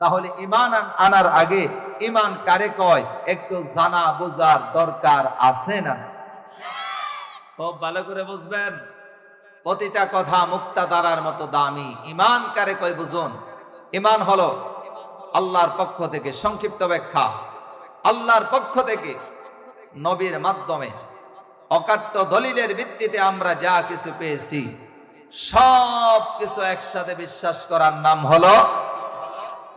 তাহলে ইমান আনার আগে ইমান কারে কয়? একটু জানা বোঝার দরকার আছে না খুব ভালো করে বুঝবেন। প্রতিটা কথা মুক্তা দ্বারার মতো দামি। ইমান কারে কয় বুঝুন? ইমান হলো আল্লাহর পক্ষ থেকে সংক্ষিপ্ত ব্যাখ্যা। আল্লাহর পক্ষ থেকে নবীর মাধ্যমে অকাট্য দলিলের ভিত্তিতে আমরা যা কিছু পেয়েছি সব কিছু একসাথে বিশ্বাস করার নাম হলো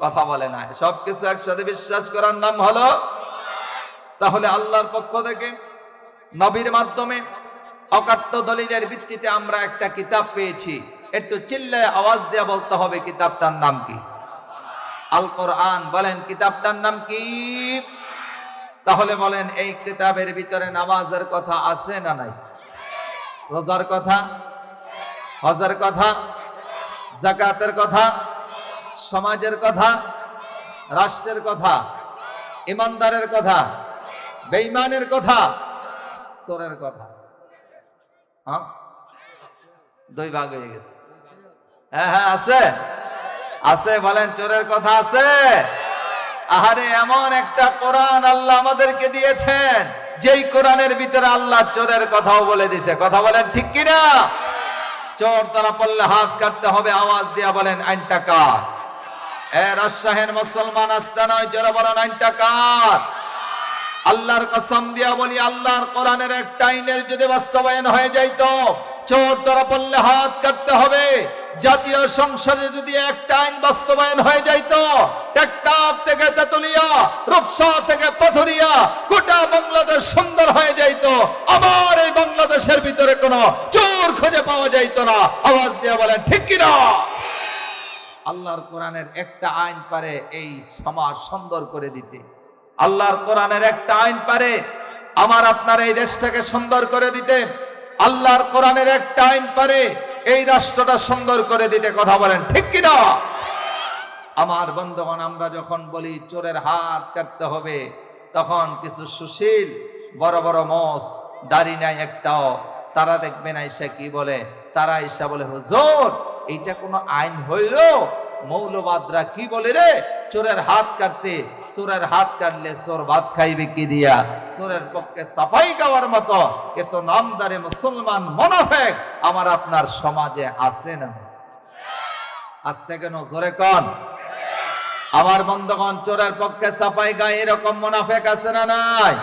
কথা বলে না। সব কিছু একসাথে বিশ্বাস করার নাম হলো তাহলে আল্লাহর পক্ষ থেকে নবীর মাধ্যমে অকাট্য দলিলের ভিত্তিতে আমরা একটা কিতাব পেয়েছি। একটু চিল্লায় আওয়াজ দিয়ে বলতে হবে কিতাবটার নাম কি? আল কোরআন বলেন, কিতাবটার নাম কি? তাহলে বলেন, এই কিতাবের ভিতরে নামাজের কথা আছে না নাই? রোজার কথা? হজের কথা? জাকাতের কথা? সমাজের কথা, রাষ্ট্রের কথা, ইমানদারের কথা, বেঈমানের কথা, সোরের কথা। হ্যাঁ? দুই ভাগ হয়ে গেছে। হ্যাঁ হ্যাঁ আছে? আছে, বলেন, চোরের কথা আছে? আহারে, এমন একটা কোরআন আল্লাহ আমাদেরকে দিয়েছেন, যেই কোরআনের ভিতরে আল্লাহ চোরের কথাও বলে দিছে। কথা বলেন ঠিক কিনা? চোর তারা পড়লে হাত কাটতে হবে, আওয়াজ দিয়া বলেন, আইনটা কার? রাজশাহের মুসলমান আসতে নয়, জোরে বলেন আইনটা কার আল্লাহর কসম দিয়া বলি, আল্লাহর কোরআনের একটা আইনের যদি বাস্তবায়ন হয়ে যাইতো, চোর ধরা পড়লে হাত কাটতে হবে। জাতীয় সংসদে যদি একটা আইন বাস্তবায়ন হয়ে যাইতো টেকটাপ থেকে তেতুলিয়া, রূপসা থেকে পাথুরিয়া, গোটা বাংলাদেশ সুন্দর হয়ে যাইত। আমার এই বাংলাদেশের ভিতরে কোনো চোর খুঁজে পাওয়া যাইতো না। আওয়াজ দিয়া বলেন, ঠিক কিনা? আল্লাহর কোরআনের একটা আইন পারে এই সমাজ সুন্দর করে দিতে। আল্লাহর কোরআনের একটা আইন পারে আমার আপনার এই দেশটাকে সুন্দর করে দিতে। আল্লাহর কোরআনের একটা আইন পারে এই রাষ্ট্রটা সুন্দর করে দিতে কথা বলেন ঠিক কিনা আমার বন্ধুগণ আমরা যখন বলি চোরের হাত কাটতে হবে তখন কিছু সুশীল বড় বড় মস দাড়ি নাই একটাও তারা দেখবে না এসে কি বলে তারা এসে বলে হুজুর এইটা কোনো আইন হইল? মৌলবাদরা কি বলে রে? চোরের হাত কাটতে, চোরের হাত কাটলে চোর ভাত খাইবে কি দিয়া? চোরের পক্ষে সাফাই গাওয়ার মতো। কিছু নামদারে মুসলমান মনোফেক আমার আপনার সমাজে আছে না আসতে কেন জোরে কন। আমার বন্ধগণ, চোরের পক্ষে সাফাই গায়ে এরকম মুনাফেক আছে না নাই?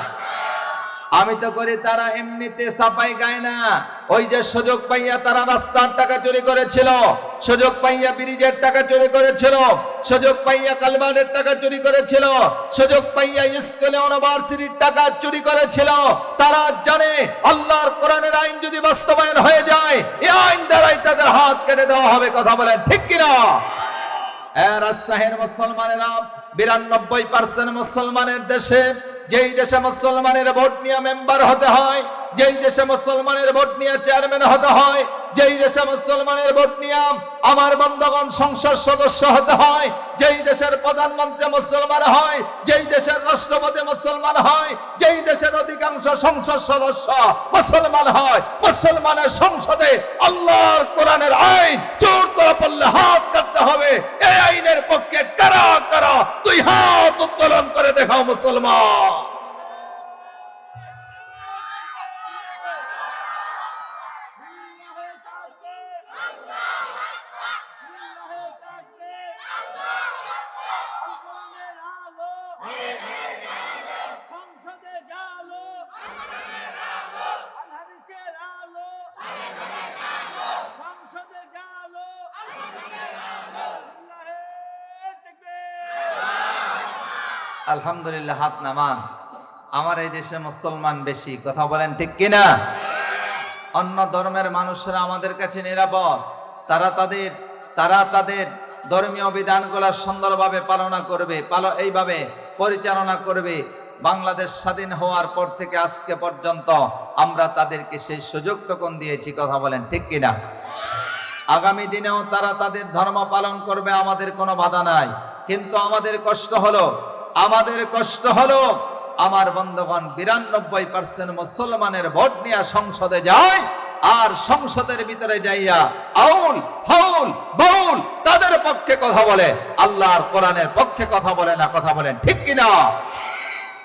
আমি তো করি তারা এমনিতে সাফাই গায় না। ওই যে সুযোগ পাইয়া তারা রাস্তার টাকা চুরি করেছিল, সুযোগ পাইয়া ব্রিজের টাকা চুরি করেছিল, সুযোগ পাইয়া কালবারের টাকা চুরি করেছিল, সুযোগ পাইয়া স্কুলে ইউনিভার্সিটির টাকা চুরি করেছিল। তারা জানে আল্লাহর কোরআনের আইন যদি বাস্তবায়ন হয়ে যায়, এই আইন দ্বারাই তাদের হাত কেটে দেওয়া হবে, কথা বলেন ঠিক কিনা? রাজশাহীর মুসলমানেরা বিরানব্বই পার্সেন্ট মুসলমানের দেশে, যেই দেশে মুসলমানের ভোট নিয়ে মেম্বার হতে হয় যেই দেশে মুসলমানের ভোট নিয়ে চেয়ারম্যান হতে হয়, যেই দেশে মুসলমানের ভোট নিয়ে আমার বন্ধগণ সংসদ সদস্য হতে হয়, যেই দেশের প্রধানমন্ত্রী মুসলমান হয়, যেই দেশের রাষ্ট্রপতি মুসলমান হয়, যেই দেশের অধিকাংশ সংসদ সদস্য মুসলমান হয়, মুসলমানের সংসদে আল্লাহর কোরআনের আইন চোর তোরা পড়লে হাত কাটতে হবে। এই আইনের পক্ষে কারা কারা তুই হাত উত্তোলন করে দেখাও মুসলমান সংসদে জালো হাদিসের আলো সংসদে জালো আল্লাহে তাকবীর আলহামদুলিল্লাহ, হাত নামান। আমার এই দেশে মুসলমান বেশি, কথা বলেন ঠিক কিনা? অন্য ধর্মের মানুষরা আমাদের কাছে নিরাপদ। তারা তাদের তারা তাদের ধর্মীয় বিধানগুলো সুন্দরভাবে পালনা করবে, পাল, এইভাবে পরিচালনা করবে। বাংলাদেশ স্বাধীন হওয়ার পর থেকে আজকে পর্যন্ত আমরা তাদেরকে সেই সুযোগ সুযোগটুকুন দিয়েছি, কথা বলেন ঠিক কিনা? আগামী দিনেও তারা তাদের ধর্ম পালন করবে, আমাদের কোনো বাধা নাই। কিন্তু আমাদের কষ্ট হলো আমাদের কষ্ট হলো আমার বন্ধুগণ বিরানব্বই পার্সেন্ট মুসলমানের ভোট নিয়ে সংসদে যায় আর সংসদের ভিতরে যাইয়া আউল, ফাউল, বাউল তাদের পক্ষে কথা বলে। আল্লাহর কোরআনের পক্ষে কথা বলে না, কথা বলেন ঠিক কিনা?